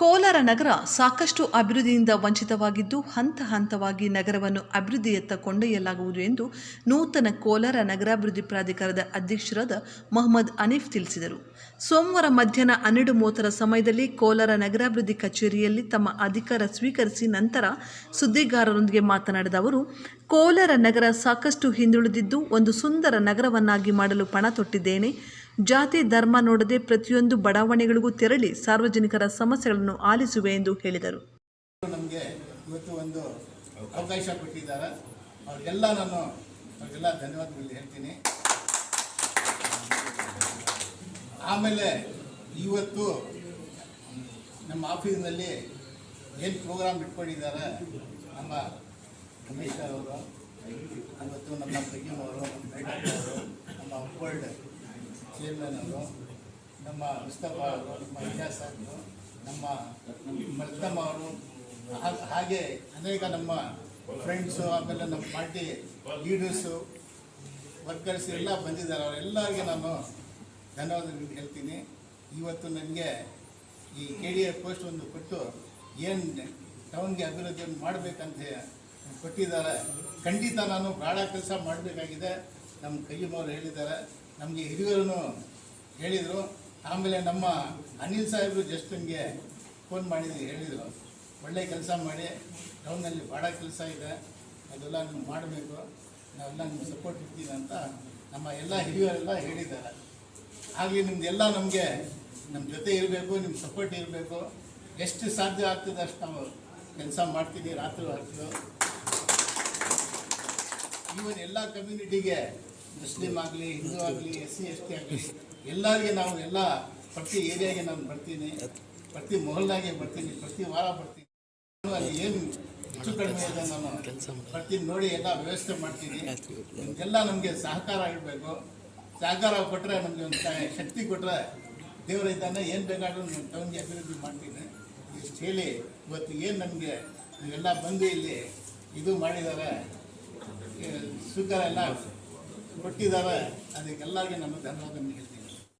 ಕೋಲಾರ ನಗರ ಸಾಕಷ್ಟು ಅಭಿವೃದ್ಧಿಯಿಂದ ವಂಚಿತವಾಗಿದ್ದು ಹಂತ ಹಂತವಾಗಿ ನಗರವನ್ನು ಅಭಿವೃದ್ಧಿಯತ್ತ ಕೊಂಡೊಯ್ಯಲಾಗುವುದು ಎಂದು ನೂತನ ಕೋಲಾರ ನಗರಾಭಿವೃದ್ಧಿ ಪ್ರಾಧಿಕಾರದ ಅಧ್ಯಕ್ಷರಾದ ಮೊಹಮ್ಮದ್ ಅನೀಫ್ ತಿಳಿಸಿದರು. ಸೋಮವಾರ ಮಧ್ಯಾಹ್ನ ಹನ್ನೆರಡು ಮೂವತ್ತರ ಸಮಯದಲ್ಲಿ ಕೋಲಾರ ನಗರಾಭಿವೃದ್ಧಿ ಕಚೇರಿಯಲ್ಲಿ ತಮ್ಮ ಅಧಿಕಾರ ಸ್ವೀಕರಿಸಿ ನಂತರ ಸುದ್ದಿಗಾರರೊಂದಿಗೆ ಮಾತನಾಡಿದ ಅವರು, ಕೋಲಾರ ನಗರ ಸಾಕಷ್ಟು ಹಿಂದುಳಿದಿದ್ದು ಒಂದು ಸುಂದರ ನಗರವನ್ನಾಗಿ ಮಾಡಲು ಪಣ ತೊಟ್ಟಿದ್ದೇನೆ. ಜಾತಿ, ಧರ್ಮ ನೋಡದೆ ಪ್ರತಿಯೊಂದು ಬಡಾವಣೆಗಳಿಗೂ ತೆರಳಿ ಸಾರ್ವಜನಿಕರ ಸಮಸ್ಯೆಗಳನ್ನು ಆಲಿಸುವೆ ಎಂದು ಹೇಳಿದರು. ನಮಗೆ ಇವತ್ತು ಒಂದು ಅವಕಾಶ ಕೊಟ್ಟಿದ್ದಾರೆ. ಅವ್ರಿಗೆಲ್ಲ ನಾನು ಅವ್ರಿಗೆಲ್ಲ ಧನ್ಯವಾದಗಳು ಹೇಳ್ತೀನಿ. ಆಮೇಲೆ ಇವತ್ತು ನಮ್ಮ ಆಫೀಸ್ನಲ್ಲಿ ಏನು ಪ್ರೋಗ್ರಾಮ್ ಇಟ್ಕೊಂಡಿದ್ದಾರೆ ನಮ್ಮ ಕಮಿಷನರ್ ಅವರು ಇವತ್ತು ನಮ್ಮ ಪ್ರಜ್ಞಮ್ ಅವರು, ನಮ್ಮ ಅಪ್ವರ್ಡ್ ಚೇರ್ಮನ್ ಅವರು ನಮ್ಮ ಮುಸ್ತಫಾ ಅವರು, ನಮ್ಮ ಇಜಾಸ್ ಅವರು, ನಮ್ಮ ಮಲ್ತಮ್ಮ ಅವರು, ಹಾಗೆ ಅನೇಕ ನಮ್ಮ ಫ್ರೆಂಡ್ಸು ಆಮೇಲೆ ನಮ್ಮ ಪಾರ್ಟಿ ಲೀಡರ್ಸು ವರ್ಕರ್ಸ್ ಎಲ್ಲ ಬಂದಿದ್ದಾರೆ. ಅವರೆಲ್ಲರಿಗೆ ನಾನು ಧನ್ಯವಾದಗಳು ಹೇಳ್ತೀನಿ. ಇವತ್ತು ನನಗೆ ಈ ಕೆ ಡಿ ಎ ಪೋಸ್ಟ್ ಒಂದು ಕೊಟ್ಟು ಏನು ಟೌನ್ಗೆ ಅಭಿವೃದ್ಧಿಯನ್ನು ಮಾಡಬೇಕಂತ ಕೊಟ್ಟಿದ್ದಾರೆ. ಖಂಡಿತ ನಾನು ಭಾಳ ಕೆಲಸ ಮಾಡಬೇಕಾಗಿದೆ. ನಮ್ಮ ಕೈಯಮ್ಮವ್ರು ಹೇಳಿದ್ದಾರೆ. ನಮಗೆ ಹಿರಿಯರನ್ನು ಹೇಳಿದರು. ಆಮೇಲೆ ನಮ್ಮ ಅನಿಲ್ ಸಾಹೇಬರು ಜಸ್ಟ್ ನಿಮಗೆ ಫೋನ್ ಮಾಡಿದ್ರು, ಹೇಳಿದರು. ಒಳ್ಳೆ ಕೆಲಸ ಮಾಡಿ ಟೌನಲ್ಲಿ ಭಾಳ ಕೆಲಸ ಇದೆ. ಅದೆಲ್ಲ ನೀವು ಮಾಡಬೇಕು. ನಾವೆಲ್ಲ ನಿಮ್ಗೆ ಸಪೋರ್ಟ್ ಇರ್ತೀನಿ ಅಂತ ನಮ್ಮ ಎಲ್ಲ ಹಿರಿಯರೆಲ್ಲ ಹೇಳಿದ್ದಾರೆ. ಆಗಲಿ ನಿಮ್ದೆಲ್ಲ ನಮಗೆ ನಮ್ಮ ಜೊತೆ ಇರಬೇಕು ನಿಮ್ಮ ಸಪೋರ್ಟ್ ಇರಬೇಕು. ಎಷ್ಟು ಸಾಧ್ಯ ಆಗ್ತದೆ ಅಷ್ಟು ನಾವು ಕೆಲಸ ಮಾಡ್ತೀವಿ, ರಾತ್ರಿ ಹೊತ್ತು. ಈವನ್ ಎಲ್ಲ ಕಮ್ಯುನಿಟಿಗೆ ಮುಸ್ಲಿಂ ಆಗಲಿ, ಹಿಂದೂ ಆಗಲಿ ಎಸ್ ಸಿ ಎಸ್ ಟಿ ಆಗಲಿ, ಎಲ್ಲರಿಗೆ ನಾವು ಎಲ್ಲ ಪ್ರತಿ ಏರಿಯಾಗೆ ನಾನು ಬರ್ತೀನಿ. ಪ್ರತಿ ಮೊಹಲ್ಲಾಗೆ ಬರ್ತೀನಿ. ಪ್ರತಿ ವಾರ ಬರ್ತೀನಿ. ಅಲ್ಲಿ ಏನು ಹೆಚ್ಚು ಕಡಿಮೆ ಇದೆ ನಾನು ಪ್ರತಿ ನೋಡಿ, ಎಲ್ಲ ವ್ಯವಸ್ಥೆ ಮಾಡ್ತೀನಿ. ನಿಮಗೆಲ್ಲ ನಮಗೆ ಸಹಕಾರ ಆಗಿರಬೇಕು ಸಹಕಾರ ಕೊಟ್ಟರೆ ನಮಗೆ ಒಂದು ಶಕ್ತಿ ಕೊಟ್ಟರೆ ದೇವರ ಇದ್ದಾನೆ. ಏನು ಬೇಕಾದರೂ ನಾನು ಟೌನ್ಗೆ ಅಭಿವೃದ್ಧಿ ಮಾಡ್ತೀನಿ. ಇಷ್ಟು ಹೇಳಿ, ಇವತ್ತು ಏನು ನಮಗೆ ನೀವೆಲ್ಲ ಬಂದು ಇಲ್ಲಿ ಇದು ಮಾಡಿದ್ದಾರೆ. ಸ್ವೀಕಾರ ಎಲ್ಲ ಕೊಟ್ಟಿದ್ದಾರೆ. ಅದಕ್ಕೆಲ್ಲರಿಗೆ ನಾನು ಧನ್ಯವಾದ ಹೇಳ್ತೀನಿ.